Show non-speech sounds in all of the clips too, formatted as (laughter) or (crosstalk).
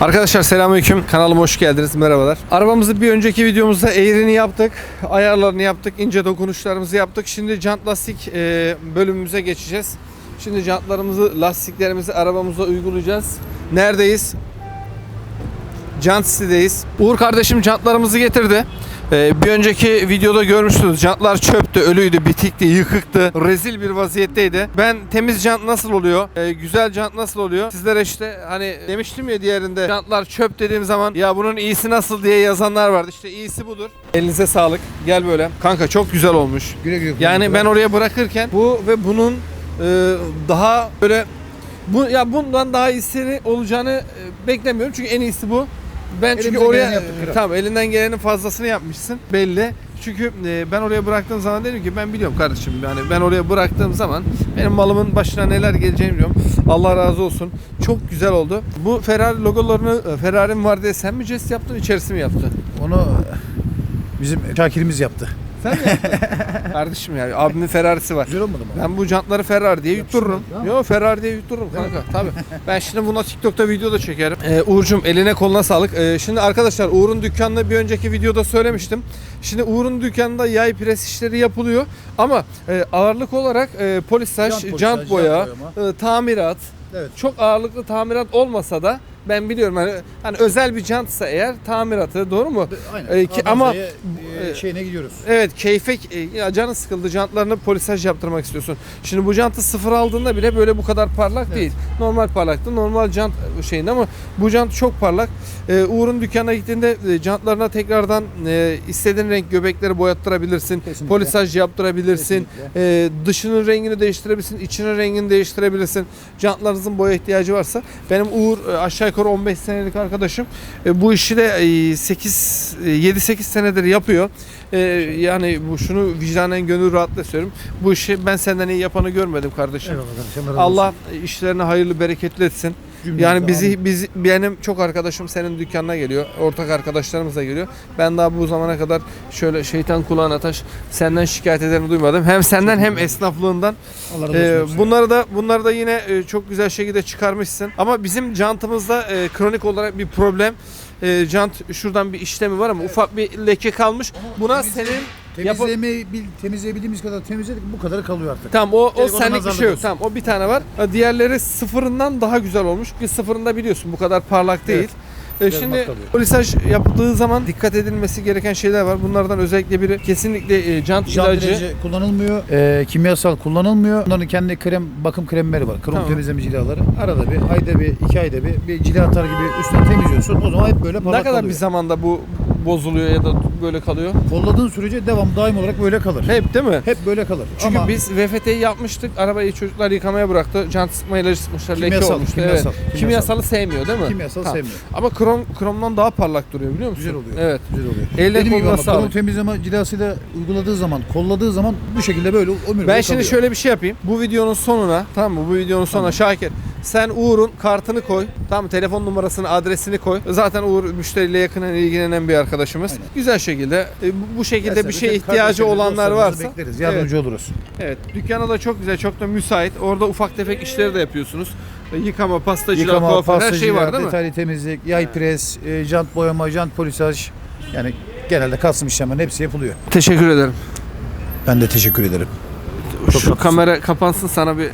Arkadaşlar selamünaleyküm. Kanalıma hoş geldiniz. Merhabalar. Arabamızı bir önceki videomuzda eğrini yaptık. Ayarlarını yaptık. ince dokunuşlarımızı yaptık. Şimdi jant lastik e, bölümümüze geçeceğiz. Şimdi jantlarımızı, lastiklerimizi arabamıza uygulayacağız. Neredeyiz? Jant City'deyiz. Uğur kardeşim jantlarımızı getirdi. Ee, bir önceki videoda görmüştünüz. Jantlar çöptü, ölüydü, bitikti, yıkıktı. Rezil bir vaziyetteydi. Ben temiz jant nasıl oluyor? ee, güzel jant nasıl oluyor? Sizlere işte hani demiştim ya diğerinde jantlar çöp dediğim zaman ya bunun iyisi nasıl diye yazanlar vardı. İşte iyisi budur. Elinize sağlık. Gel böyle. Kanka çok güzel olmuş. Güle güle. Yani ben oraya bırakırken bu ve bunun e, daha böyle bu ya bundan daha iyisi olacağını e, beklemiyorum çünkü en iyisi bu. Ben çünkü Elimizden oraya geleni yaptık kral. tamam elinden gelenin fazlasını yapmışsın belli. Çünkü e, ben oraya bıraktığım zaman dedim ki ben biliyorum kardeşim yani ben oraya bıraktığım zaman benim malımın başına neler geleceğini biliyorum. Allah razı olsun. Çok güzel oldu. Bu Ferrari logolarını e, Ferrari'm var diye sen mi jest yaptın içerisi mi yaptı? Onu bizim Şakir'imiz yaptı. Sen mi yaptın? (laughs) kardeşim ya abimin Ferrari'si var. Güzel olmadı mı? Ben bu jantları Ferrari diye yuttururum. Değil mi? Yo Ferrari diye yuttururum kanka. Tabii. (laughs) Ben şimdi buna TikTok'ta video da çekerim. Ee, Uğur'cum eline koluna sağlık. Ee, şimdi arkadaşlar Uğur'un dükkanında bir önceki videoda söylemiştim. Şimdi Uğur'un dükkanında yay pres işleri yapılıyor. Ama e, ağırlık olarak e, polisaj, Jant jant, polisaj, boya, jant e, tamirat, Evet. çok ağırlıklı tamirat olmasa da ben biliyorum hani, hani özel bir jantsa eğer tamiratı doğru mu? Aynen. Ee, ki- ama e, e, şeyine gidiyoruz. Evet keyfe e, ya canı sıkıldı jantlarını polisaj yaptırmak istiyorsun. Şimdi bu jantı sıfır aldığında bile böyle bu kadar parlak Evet. değil. Normal parlaktı. Normal jant şeyinde ama bu jant çok parlak. Ee, Uğur'un dükkanına gittiğinde e, jantlarına tekrardan e, istediğin renk göbekleri boyattırabilirsin. Kesinlikle. Polisaj yaptırabilirsin. Kesinlikle. E, dışının rengini değiştirebilirsin. içinin rengini değiştirebilirsin. Jantlarınızın boya ihtiyacı varsa. Benim Uğur e, aşağı yukarı 15 senelik arkadaşım. E, bu işi de e, 8 e, 7-8 senedir yapıyor. E, yani bu şunu vicdanen gönül rahatla söylüyorum. Bu işi ben senden iyi yapanı görmedim kardeşim. Eyvallah kardeşim. Allah işlerini hayırlı bereketli etsin. Yani bizi biz benim çok arkadaşım senin dükkanına geliyor. Ortak arkadaşlarımız da geliyor. Ben daha bu zamana kadar şöyle şeytan kulağına taş senden şikayet ederini duymadım. Hem senden hem esnaflığından. Ee, bunları da bunları da yine e, çok güzel şekilde çıkarmışsın. Ama bizim jantımızda e, kronik olarak bir problem. E, jant şuradan bir işlemi var ama ufak bir leke kalmış. Buna senin yapı- Temizlemeyi bil, temizleyebildiğimiz kadar temizledik. Bu kadarı kalıyor artık. Tamam o, o Telefonu senlik bir şey yok. Tamam o bir tane var. Ha, Diğerleri sıfırından daha güzel olmuş. Ki sıfırında biliyorsun bu kadar parlak değil. E, Biraz şimdi mat kalıyor. polisaj yapıldığı zaman dikkat edilmesi gereken şeyler var. Bunlardan özellikle biri kesinlikle e, jant Jant ilacı. ilacı kullanılmıyor. e, kimyasal kullanılmıyor. Bunların kendi krem, bakım kremleri var. Krom Tamam. temizleme cilaları. Arada bir, ayda bir, iki ayda bir, bir cila atar gibi üstten temizliyorsun. O zaman hep böyle Ne parlak kadar kalıyor. bir zamanda bu bozuluyor ya da böyle kalıyor? Kolladığın sürece devam daim olarak böyle kalır. Hep değil mi? Hep böyle kalır. Çünkü Ama biz VFT'yi yapmıştık. Arabayı çocuklar yıkamaya bıraktı. Jant sıkma ilacı sıkmışlar. Leke Kimyasal, olmuştu. kimyasal, evet. kimyasal. Kimyasalı sevmiyor değil mi? kimyasal Tamam. sevmiyor. Ama krom kromdan daha parlak duruyor biliyor musun? Güzel oluyor. Evet. Güzel oluyor. Eline Dediğim gibi ama krom temizleme cilasıyla uyguladığı zaman, kolladığı zaman bu şekilde böyle ömür Ben şimdi kalıyor. şöyle bir şey yapayım. Bu videonun sonuna tamam mı? Bu videonun sonuna Şakir sen Uğur'un kartını koy. Tamam? Telefon numarasını, adresini koy. Zaten Uğur müşteriyle yakından ilgilenen bir arkadaşımız. Aynen. Güzel şekilde e, bu- şekilde bir Mesela şeye ihtiyacı olanlar varsa bekleriz. Yardımcı oluruz. Evet. Dükkana da çok güzel, çok da müsait. Orada ufak tefek işleri de yapıyorsunuz. E, Yıkama, pastacılık, Yıkama, kuaför her şey var değil mi? detaylı temizlik, yay pres, e, jant boyama, jant polisaj. Yani genelde kalsım işlemlerin hepsi yapılıyor. Teşekkür ederim. Ben de teşekkür ederim. Çok Şu haklısın. kamera kapansın sana bir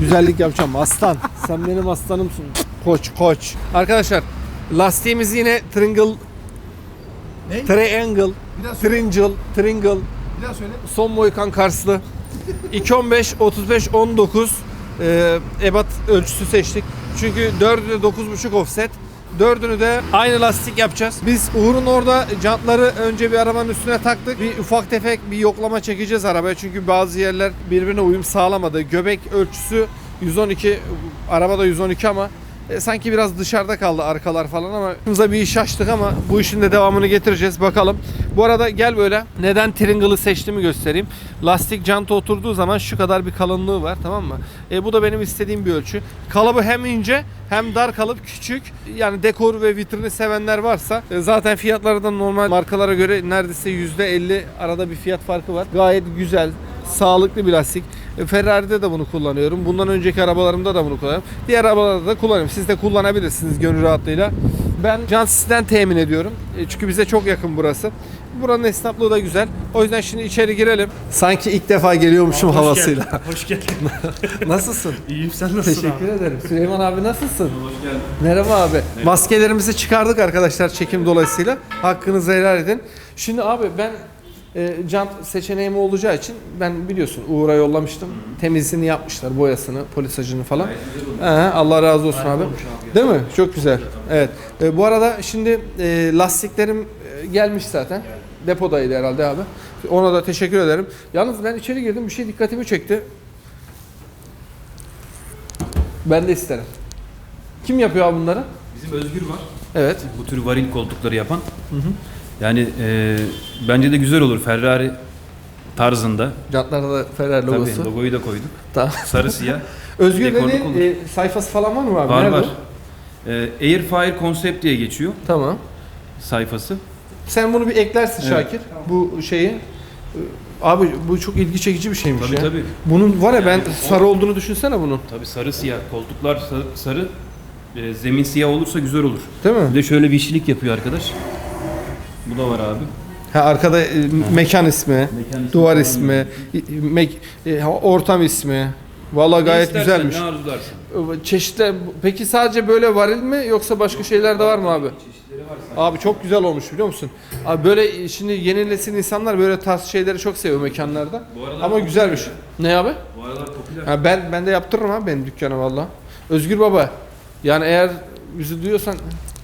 güzellik yapacağım. Aslan. Sen benim aslanımsın. Koç koç. Arkadaşlar lastiğimiz yine Tringle Ne? Triangle Bir daha söyle. Tringle Tringle Bir daha söyle. son Moykan Karslı 215 35 19 e, ebat ölçüsü seçtik. Çünkü 4'ü de 9.5 offset. Dördünü de aynı lastik yapacağız. Biz Uğur'un orada jantları önce bir arabanın üstüne taktık. Bir ufak tefek bir yoklama çekeceğiz arabaya. Çünkü bazı yerler birbirine uyum sağlamadı. Göbek ölçüsü 112, arabada 112 ama e, sanki biraz dışarıda kaldı arkalar falan ama başımıza bir iş açtık ama bu işin de devamını getireceğiz bakalım. Bu arada gel böyle neden Tringle'ı seçtiğimi göstereyim. Lastik janta oturduğu zaman şu kadar bir kalınlığı var tamam mı? E, bu da benim istediğim bir ölçü. Kalıbı hem ince hem dar kalıp küçük. Yani dekor ve vitrini sevenler varsa e, zaten fiyatları da normal markalara göre neredeyse %50 arada bir fiyat farkı var. Gayet güzel, sağlıklı bir lastik. E, Ferrari'de de bunu kullanıyorum. Bundan önceki arabalarımda da bunu kullanıyorum. Diğer arabalarda da kullanıyorum. Siz de kullanabilirsiniz gönül rahatlığıyla. Ben Cansis'ten temin ediyorum. E, Çünkü bize çok yakın burası. Buranın esnaflığı da güzel. O yüzden şimdi içeri girelim. Sanki ilk defa geliyormuşum Hoş havasıyla. geldin. (laughs) Hoş geldin. (laughs) Nasılsın? İyiyim sen nasılsın Teşekkür abi? ederim. Süleyman abi nasılsın? Hoş geldin. Merhaba abi. Maskelerimizi çıkardık arkadaşlar çekim dolayısıyla. Hakkınızı helal edin. Şimdi abi ben e, jant seçeneğim olacağı için ben biliyorsun Uğur'a yollamıştım. Temizliğini yapmışlar, boyasını, polisajını falan. Ee, Allah razı olsun abi. Değil mi? Çok güzel. Evet. E, bu arada şimdi e, lastiklerim e, gelmiş zaten. Depodaydı herhalde abi. Ona da teşekkür ederim. Yalnız ben içeri girdim bir şey dikkatimi çekti. Ben de isterim. Kim yapıyor abi bunları? Bizim Özgür var. Evet. Bu tür varil koltukları yapan. Yani e, bence de güzel olur Ferrari tarzında. Jantlarda da Ferrari logosu. Tabii logoyu da koyduk. Tamam. Sarı siyah. (laughs) Özgür Dekorluk dedi olur. e, sayfası falan var mı abi? var Nerede var. o? E, Airfire Concept diye geçiyor Tamam. sayfası. Sen bunu bir eklersin Evet. Şakir. Bu şeyi. Abi bu çok ilgi çekici bir şeymiş Tabii ya. tabii. Bunun var ya ben sarı olduğunu düşünsene bunun. Tabii sarı siyah. Koltuklar sarı, sarı. E, zemin siyah olursa güzel olur. Değil mi? Bir de şöyle bir işçilik yapıyor arkadaş. Bu da var abi. Ha arkada e, mekan ismi, Mekan ismi duvar falan ismi, i- mek- e, ortam ismi. Vallahi Ne gayet istersen, güzelmiş. Ne arzularsın. Çeşitler peki sadece böyle varil mi yoksa başka şeyler de var mı abi? Çeşitleri var. Abi çok güzel olmuş biliyor musun? Abi böyle şimdi yeni nesil insanlar böyle tarz şeyleri çok seviyor mekanlarda. Bu aralar Ama güzel bir şey. Ne abi? Bu aralar popüler. Ha ben ben de yaptırırım abi benim dükkana valla. Özgür baba. Yani eğer bizi duyuyorsan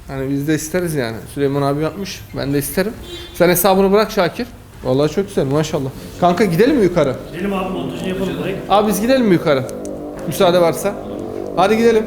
hani biz de isteriz yani. Süleyman abi yapmış. Ben de isterim. Sen hesabını bırak Şakir. Vallahi çok güzel maşallah. Kanka gidelim mi yukarı? Gidelim abi montajını yapalım direkt. Abi biz gidelim mi yukarı? Müsaade varsa. Hadi gidelim.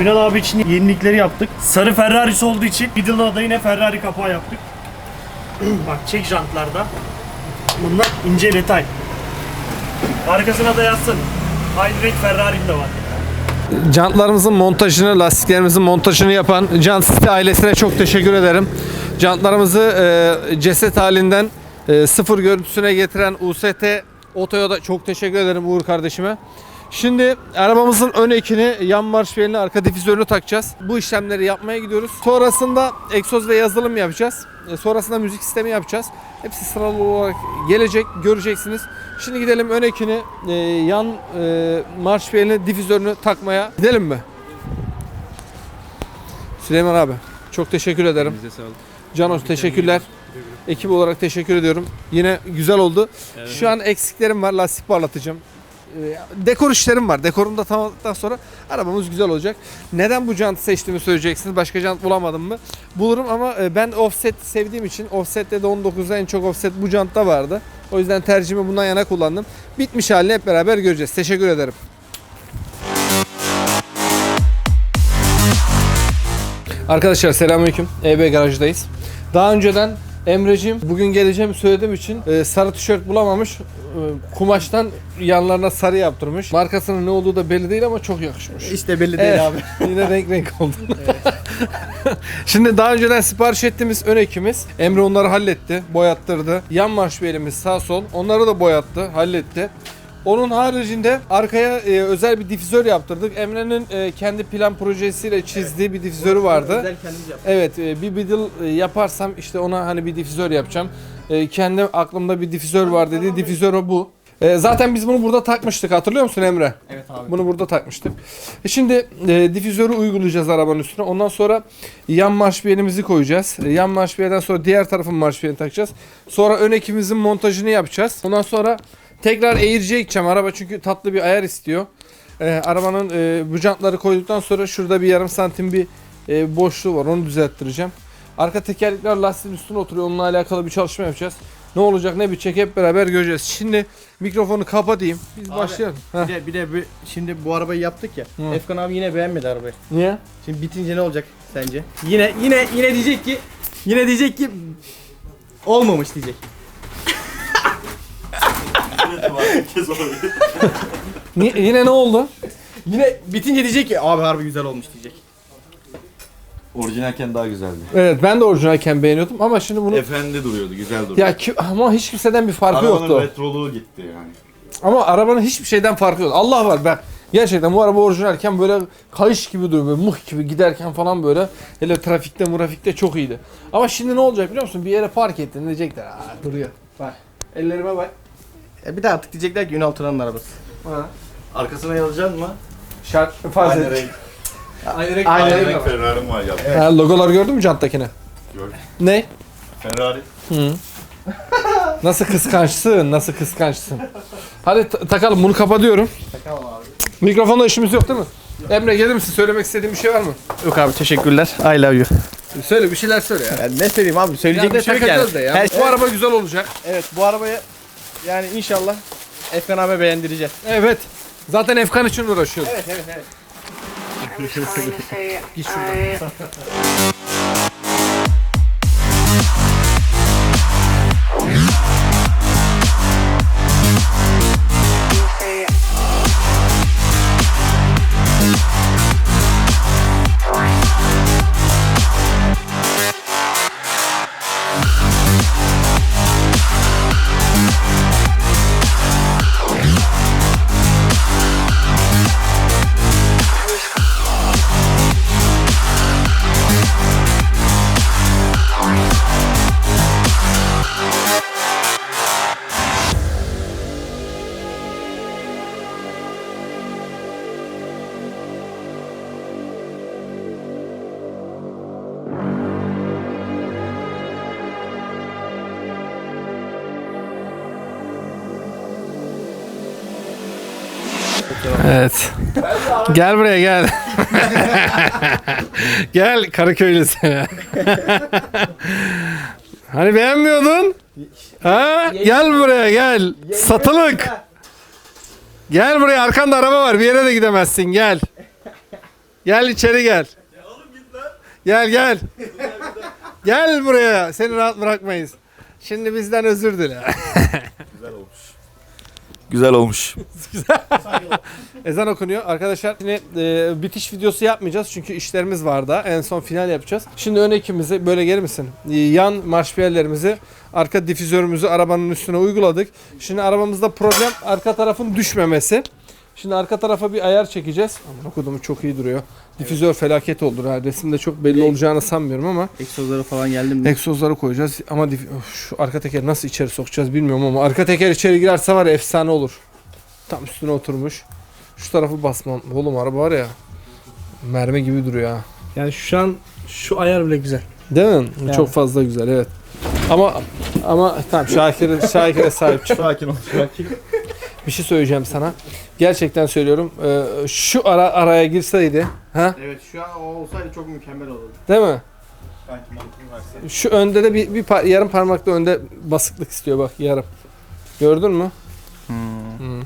Ünal abi için yenilikleri yaptık. Sarı Ferrari'si olduğu için Middle'da da yine Ferrari kapağı yaptık. (clears throat) Bak çek jantlarda. Bunlar ince detay. Arkasına da yazsın. Renk Ferrari'm de var. Jantlarımızın montajını, lastiklerimizin montajını yapan Jant City ailesine çok teşekkür ederim. Jantlarımızı e, ceset halinden e, sıfır görüntüsüne getiren UST Oto'ya da çok teşekkür ederim Uğur kardeşime. Şimdi arabamızın ön ekini, yan marş belini, arka difüzörünü takacağız. Bu işlemleri yapmaya gidiyoruz. Sonrasında egzoz ve yazılım yapacağız. E, sonrasında müzik sistemi yapacağız. Hepsi sıralı olarak gelecek, göreceksiniz. Şimdi gidelim ön ekini, e, yan e, marş belini, difüzörünü takmaya. Gidelim mi? Süleyman abi çok teşekkür ederim. Bize sağlık. Canos teşekkürler. Ekip olarak teşekkür ediyorum. Yine güzel oldu. Şu an eksiklerim var. Lastik parlatıcım. E, dekor işlerim var. Dekorumu da tamamladıktan sonra arabamız güzel olacak. Neden bu jantı seçtiğimi söyleyeceksiniz. Başka jant bulamadım mı? Bulurum ama e, ben offset sevdiğim için offsette de 19'da en çok offset bu jantta vardı. O yüzden tercihimi bundan yana kullandım. Bitmiş halini hep beraber göreceğiz. Teşekkür ederim. Arkadaşlar selamünaleyküm. EB garajdayız. Daha önceden Emre'cim bugün geleceğimi söylediğim için e, sarı tişört bulamamış. E, kumaştan yanlarına sarı yaptırmış. Markasının ne olduğu da belli değil ama çok yakışmış. İşte belli değil Evet. abi. (laughs) Yine renk renk oldu. (laughs) Şimdi daha önceden sipariş ettiğimiz ön ekimiz Emre onları halletti, boyattırdı. Yan marş bir elimiz sağ sol onları da boyattı, halletti. Onun haricinde arkaya e, özel bir difüzör yaptırdık. Emre'nin e, kendi plan projesiyle çizdiği bir difüzörü vardı. Özel kendimiz yaptık. Evet e, bir bidil e, yaparsam işte ona hani bir difüzör yapacağım. E, kendi aklımda bir difüzör var dediği difüzör o bu. E, zaten biz bunu burada takmıştık hatırlıyor musun Emre? Evet abi. Bunu burada takmıştık. E şimdi e, difüzörü uygulayacağız arabanın üstüne. Ondan sonra yan marşpiyelimizi koyacağız. E, yan marşpiyelden sonra diğer tarafın marşpiyelini takacağız. Sonra ön ekimizin montajını yapacağız. Ondan sonra tekrar eğirciye gideceğim araba çünkü tatlı bir ayar istiyor. E, arabanın e, bu jantları koyduktan sonra şurada bir yarım santim bir e, boşluğu var. Onu düzelttireceğim. Arka tekerlekler lastiğin üstüne oturuyor. Onunla alakalı bir çalışma yapacağız. Ne olacak ne bitecek hep beraber göreceğiz. Şimdi mikrofonu kapatayım. Biz Abi, başlayalım. Heh. Bir de, bir de bir- şimdi bu arabayı yaptık ya. Hı. Efkan abi yine beğenmedi arabayı. Niye? Şimdi bitince ne olacak sence? Yine yine yine diyecek ki yine diyecek ki olmamış diyecek. (laughs) (laughs) Ni- yine ne oldu? Yine bitince diyecek ki abi harbi güzel olmuş diyecek. Orijinalken daha güzeldi. Evet ben de orijinalken beğeniyordum ama şimdi bunu Efendi duruyordu, güzel duruyordu. ya ki, ama hiç kimseden bir farkı Arabanın yoktu. retroluğu gitti yani. Ama arabanın hiçbir şeyden farkı yok. Allah var ben gerçekten bu araba orijinalken böyle kayış gibi duruyor böyle mıh gibi giderken falan böyle hele trafikte murafikte çok iyiydi. Ama şimdi ne olacak biliyor musun? Bir yere park ettin diyecekler aa duruyor. Bak ellerime bak. E bir de artık diyecekler ki Ünal Turan'ın arabası. Ha. Arkasına yazacaksın mı? Şart farz Aynı et. renk, (laughs) Aynı renk. Aynı aynı renk renk Ferrari'm var ya. Ha, logolar gördün mü janttakine? Gördüm. Ne? Ferrari. Hı. Nasıl kıskançsın, nasıl kıskançsın. Hadi ta- takalım bunu kapatıyorum. Takalım abi. Mikrofonda işimiz yok değil mi? Emre gelir misin? Söylemek istediğin bir şey var mı? Yok abi teşekkürler. I love you. Söyle bir şeyler söyle ya. Yani ne söyleyeyim abi söyleyecek bir şey yok yani. da ya. Her- Bu araba güzel olacak. Evet bu arabayı yani inşallah Efkan abi beğendireceğiz. Evet. Zaten Efkan için uğraşıyoruz. Evet evet evet. Say Git şuradan. Gel buraya gel. (laughs) gel Karaköylü seni. (laughs) hani beğenmiyordun? Ha? Gel buraya gel. Satılık. Gel buraya arkanda araba var. Bir yere de gidemezsin. Gel. Gel içeri gel. Gel gel. Gel buraya. Seni rahat bırakmayız. Şimdi bizden özür dile. (laughs) Güzel olmuş. (laughs) Ezan okunuyor. Arkadaşlar yine e, bitiş videosu yapmayacağız çünkü işlerimiz var daha. En son final yapacağız. Şimdi ön ekimizi böyle gelir misin? E, Yan marşpiyerlerimizi, arka difüzörümüzü arabanın üstüne uyguladık. Şimdi arabamızda problem arka tarafın düşmemesi. Şimdi arka tarafa bir ayar çekeceğiz. Aman okuduğumu çok iyi duruyor. Difüzör felaket oldu. Ha. Resimde çok belli olacağını sanmıyorum ama Egzozları falan geldim mi? egzozları koyacağız. Ama dif- of, şu arka tekeri nasıl içeri sokacağız bilmiyorum ama arka teker içeri girerse var ya efsane olur. Tam üstüne oturmuş. Şu tarafı basmam. Oğlum araba var ya. Mermi gibi duruyor ha. Yani şu an şu ayar bile güzel. Değil mi? Çok fazla güzel evet. Ama ama tamam Şakir'e Şakir'e sahip çık. Sakin ol. Sakin. Bir şey söyleyeceğim sana. Gerçekten söylüyorum. Ee, şu ara araya girseydi, ha? Evet şu an o olsaydı çok mükemmel olurdu. Değil mi? Şu önde de bir, bir par- yarım parmakta önde basıklık istiyor bak yarım. Gördün mü? Hmm.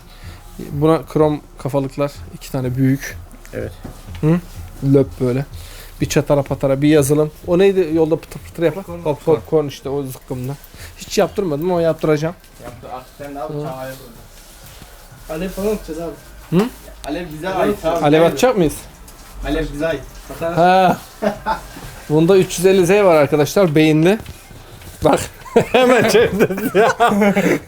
Buna krom kafalıklar iki tane büyük. Evet. Hı? Löp böyle. Bir çatara patara bir yazılım. O neydi yolda pıtır pıtır yapan? Pop, popcorn işte o zıkkımda. Hiç yaptırmadım ama yaptıracağım. Yaptı artık sen de abi çağaya Alev falan atacağız abi. Hı? Alev bize ait abi. Alev atacak mıyız? Alev bize ait. Ha. Bunda 350Z var arkadaşlar beyinli. Bak (laughs) hemen çevirdi ya.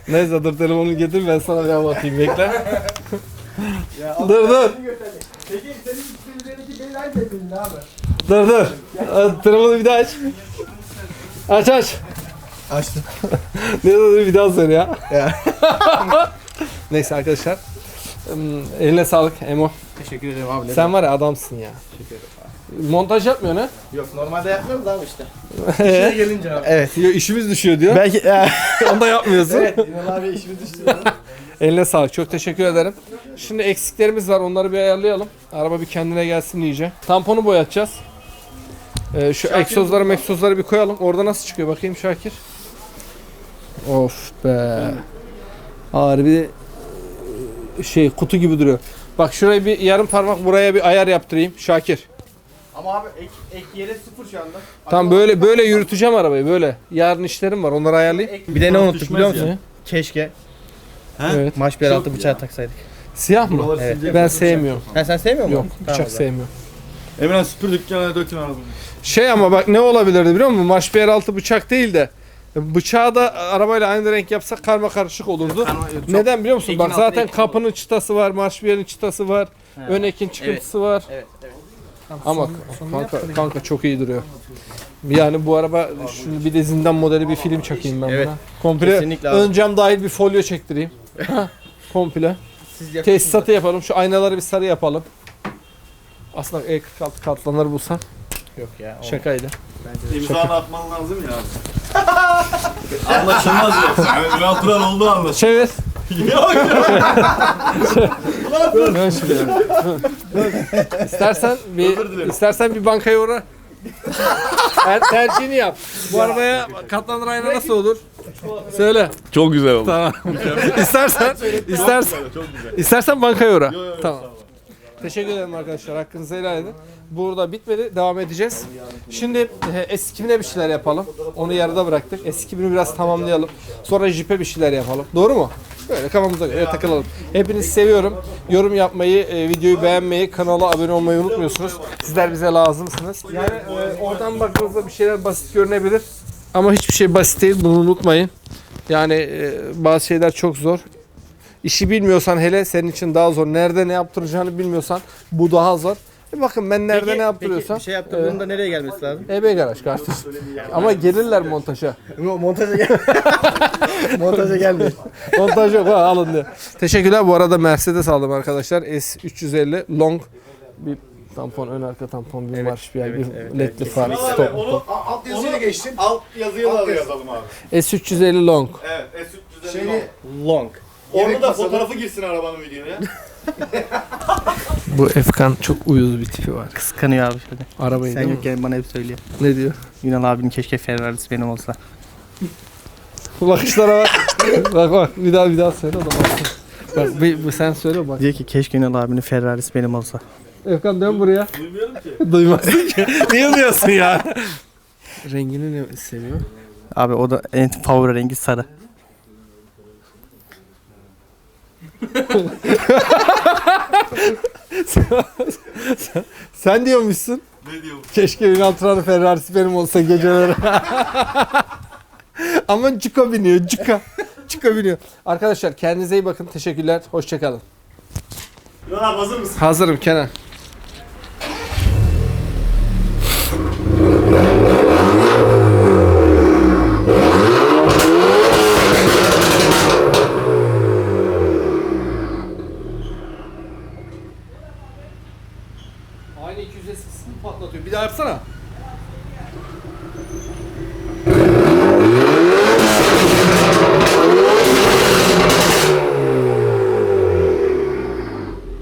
Neyse dur telefonu getir ben sana bir anlatayım bekle. dur dur. Peki senin üzerindeki beyin aynı beyin abi. Dur dur. Telefonu bir daha aç. Aç aç. Açtım. Ne dur bir daha söyle ya. (laughs) Neyse arkadaşlar. Im, Eline sağlık Emo. Teşekkür ederim abi. Sen var ya adamsın ya. Montaj yapmıyorsun ha? Yok normalde yapmıyoruz abi işte. (laughs) İşine gelince abi. Evet. Yo, işimiz düşüyor diyor. Belki (laughs) Onu da yapmıyorsun. Evet. Ünal abi işimi düştü. Eline sağlık. Çok teşekkür ederim. Şimdi eksiklerimiz var. Onları bir ayarlayalım. Araba bir kendine gelsin iyice. Tamponu boyatacağız. Ee, şu egzozları meksozları bir koyalım. Orada nasıl çıkıyor bakayım Şakir. Of be. Harbi şey kutu gibi duruyor. Bak şuraya bir yarım parmak buraya bir ayar yaptırayım Şakir. Ama abi ek, ek yeri sıfır şu anda. Tam böyle böyle yürüteceğim arabayı böyle. Yarın işlerim var. Onları ayarlayayım. Bir de ne unuttuk biliyor musun? Ne? Keşke Evet. maç bir altı bıçağı taksaydık. Siyah mı? Evet. Ben sevmiyorum. Ha sen sevmiyor musun? Yok, Tamam bıçak zaman. sevmiyorum. Emre süpürdük kenara dökün arabanı. Şey ama bak ne olabilirdi biliyor musun? Maşbiyer altı bıçak değil de bıçağı da arabayla aynı renk yapsak karma karışık olurdu. Neden biliyor musun? Ekin Bak zaten ekin kapının çıtası var, marşbiyerin çıtası var, ön ekin çıkıntısı var. Evet, evet. Ama kanka, kanka çok iyi duruyor. Yani bu araba şu bir de zindan modeli bir film çakayım ben Evet. buna. Komple Kesinlikle abi. ön cam dahil bir folyo çektireyim. (laughs) Komple. Siz yapın. Tesisatı yapalım. Şu aynaları bir sarı yapalım. Aslında E46 katlanır bulsam Yok ya. şakaydı. İmzanı atman lazım ya. Anlaşılmaz ya. Yani Ünal Turan oldu anlaşılmaz. Çevir. Yok Dön şuraya. istersen bir istersen bir bankaya uğra. Ter, tercihini yap. Bu arabaya katlanır ayna nasıl olur? Söyle. Çok güzel oldu. Tamam. istersen istersen Çok güzel. istersen bankaya uğra. Yo, yo, yo, Tamam. Teşekkür ederim arkadaşlar. Hakkınızı helal edin. Burada bitmedi. Devam edeceğiz. Şimdi e, S2000'e bir şeyler yapalım. Onu yarıda bıraktık. S2000'i biraz tamamlayalım. Sonra Jeep'e bir şeyler yapalım. Doğru mu? Böyle kafamıza göre takılalım. Hepinizi seviyorum. Yorum yapmayı, e, videoyu beğenmeyi, kanala abone olmayı unutmuyorsunuz. Sizler bize lazımsınız. Yani e, oradan baktığınızda bir şeyler basit görünebilir. Ama hiçbir şey basit değil. Bunu unutmayın. Yani bazı şeyler çok zor. İşi bilmiyorsan hele senin için daha zor. Nerede ne yaptıracağını bilmiyorsan bu daha zor. E bakın ben nerede Peki- ne yaptırıyorsam. Peki bir şey yaptırdığında nereye gelmesi lazım? EB garaj kardeşim. Ama gelirler montaja. Montaja gel. (laughs) Montaja gelmiyor. (laughs) Montaj yok ha alın diyor. Teşekkürler. Bu arada Mercedes aldım arkadaşlar. S350 long bir tampon ön arka tampon bir marş bir yer, bir ledli far stop. Onu Alt yazıyla geçtin. alt yazıyla da yazalım abi. S350 long. Evet. S350 Şeyi Long. Onu da fotoğrafı girsin arabanın videoya. (laughs) Bu Efkan çok uyuz bir tipi var. Kıskanıyor abi şöyle. Arabayı Sen değil mi? yokken bana hep söylüyor. Ne diyor? Ünal abinin keşke Ferrari'si benim olsa. Bu bakışlara bak. bak bak bir daha bir daha söyle o da baksın. Bak bir, bir sen söyle bak. Diyor ki keşke Ünal abinin Ferrari'si benim olsa. Efkan dön buraya. Duymuyorum ki. Duymazsın ki. (laughs) Niye diyorsun ya? Rengini ne seviyor? Abi o da en favori rengi sarı. Sen diyormuşsun. Ne diyor? Keşke Ünal Ferrari'si benim olsa geceleri. Ama Cuka biniyor, Cuka. Cuka biniyor. Arkadaşlar kendinize iyi bakın. Teşekkürler. Hoşçakalın. Ünal abi hazır mısın? Hazırım Kenan.